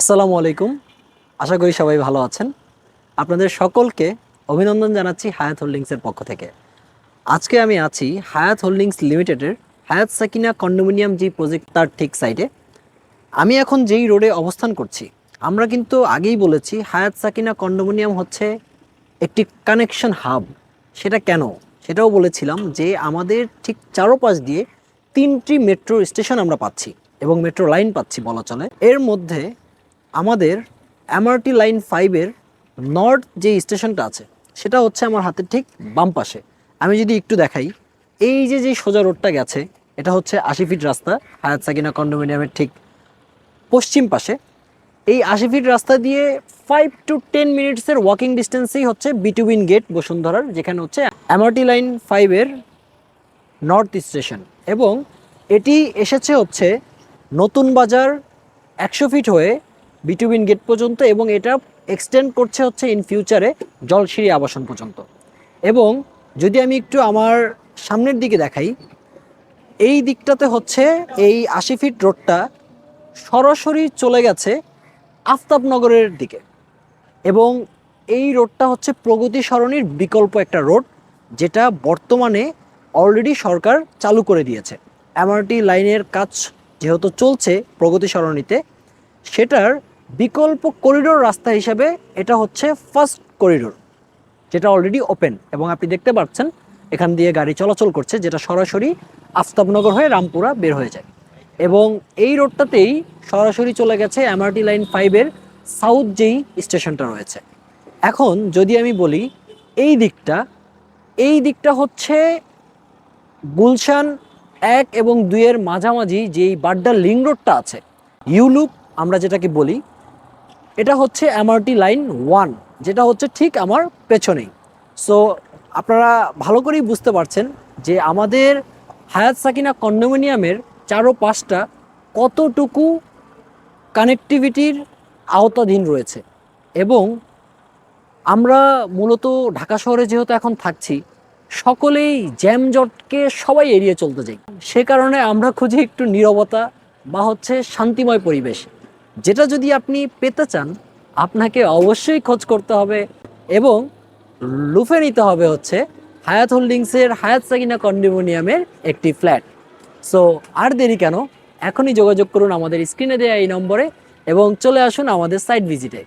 আসসালামু আলাইকুম। আশা করি সবাই ভালো আছেন। আপনাদের সকলকে অভিনন্দন জানাচ্ছি হায়াত হোল্ডিংসের পক্ষ থেকে। আজকে আমি আছি হায়াত হোল্ডিংস লিমিটেডের হায়াত সাকিনা কন্ডোমিনিয়াম যে প্রজেক্ট তার ঠিক সাইডে। আমি এখন যেই রোডে অবস্থান করছি, আমরা কিন্তু আগেই বলেছি হায়াত সাকিনা কন্ডোমিনিয়াম হচ্ছে একটি কানেকশন হাব সেটা কেন? সেটাও বলেছিলাম যে আমাদের ঠিক চারোপাশ দিয়ে তিনটি মেট্রো স্টেশন আমরা পাচ্ছি এবং মেট্রো লাইন পাচ্ছি বলা চলে। এর মধ্যে আমাদের এমআরটি লাইন ফাইভের নর্থ যে স্টেশনটা আছে, সেটা হচ্ছে আমার হাতের ঠিক বাম পাশে। আমি যদি একটু দেখাই, এই যে যে সোজা রোডটা গেছে, এটা হচ্ছে আশি ফিট রাস্তা, হায়াত সাকিনা কন্ডোমিনিয়ামের ঠিক পশ্চিম পাশে। এই আশি ফিট রাস্তা দিয়ে ফাইভ টু টেন মিনিটসের ওয়াকিং ডিস্টেন্সেই হচ্ছে বিটুবিন গেট বসুন্ধরার, যেখানে হচ্ছে এমআরটি লাইন ফাইভের নর্থ স্টেশন এবং এটি এসেছে হচ্ছে নতুন বাজার একশো ফিট হয়ে বিটুবিন গেট পর্যন্ত এবং এটা এক্সটেন্ড করছে হচ্ছে ইন ফিউচারে জলসিঁড়ি আবাসন পর্যন্ত। এবং যদি আমি একটু আমার সামনের দিকে দেখাই, এই দিকটাতে হচ্ছে এই আশি ফিট রোডটা সরাসরি চলে গেছে আফতাবনগরের দিকে। এবং এই রোডটা হচ্ছে প্রগতি সরণির বিকল্প একটা রোড যেটা বর্তমানে অলরেডি সরকার চালু করে দিয়েছে। এমআরটি লাইনের কাজ যেহেতু চলছে প্রগতি সরণিতে, সেটার বিকল্প করিডোর রাস্তা হিসাবে এটা হচ্ছে ফার্স্ট করিডোর, যেটা অলরেডি ওপেন এবং আপনি দেখতে পাচ্ছেন, এখান দিয়ে গাড়ি চলাচল করছে, যেটা সরাসরি আফতাবনগর হয়ে রামপুরা বের হয়ে যায়। এবং এই রোডটাতেই সরাসরি চলে গেছে এমআরটি লাইন ফাইভের সাউথ যেই স্টেশনটা রয়েছে। এখন যদি আমি বলি, এই দিকটা এই দিকটা হচ্ছে গুলশান এক এবং দুইয়ের মাঝামাঝি যেই বাড্ডা লিং রোডটা আছে, ইউলুপ আমরা যেটাকে বলি এটা হচ্ছে এমআরটি লাইন ওয়ান, যেটা হচ্ছে ঠিক আমার পেছনেই। সো আপনারা ভালো করেই বুঝতে পারছেন যে আমাদের হায়াত সাকিনা কন্ডোমিনিয়ামের চারো পাঁচটা কতটুকু কানেক্টিভিটির আওতাধীন রয়েছে। এবং আমরা মূলত ঢাকা শহরে যেহেতু এখন থাকছি, সকলেই জ্যামজটকে সবাই এড়িয়ে চলতে চাই। সে কারণে আমরা খুঁজি একটু নীরবতা বা হচ্ছে শান্তিময় পরিবেশ। যেটা যদি আপনি পেতে চান, আপনাকে অবশ্যই খোঁজ করতে হবে এবং লুফে নিতে হবে হচ্ছে হায়াত হোল্ডিংসের হায়াত সাকিনা কন্ডোমিনিয়ামের একটি ফ্ল্যাট। সো আর দেরি কেন? এখনই যোগাযোগ করুন আমাদের স্ক্রিনে দেওয়া এই নম্বরে এবং চলে আসুন আমাদের সাইট ভিজিটে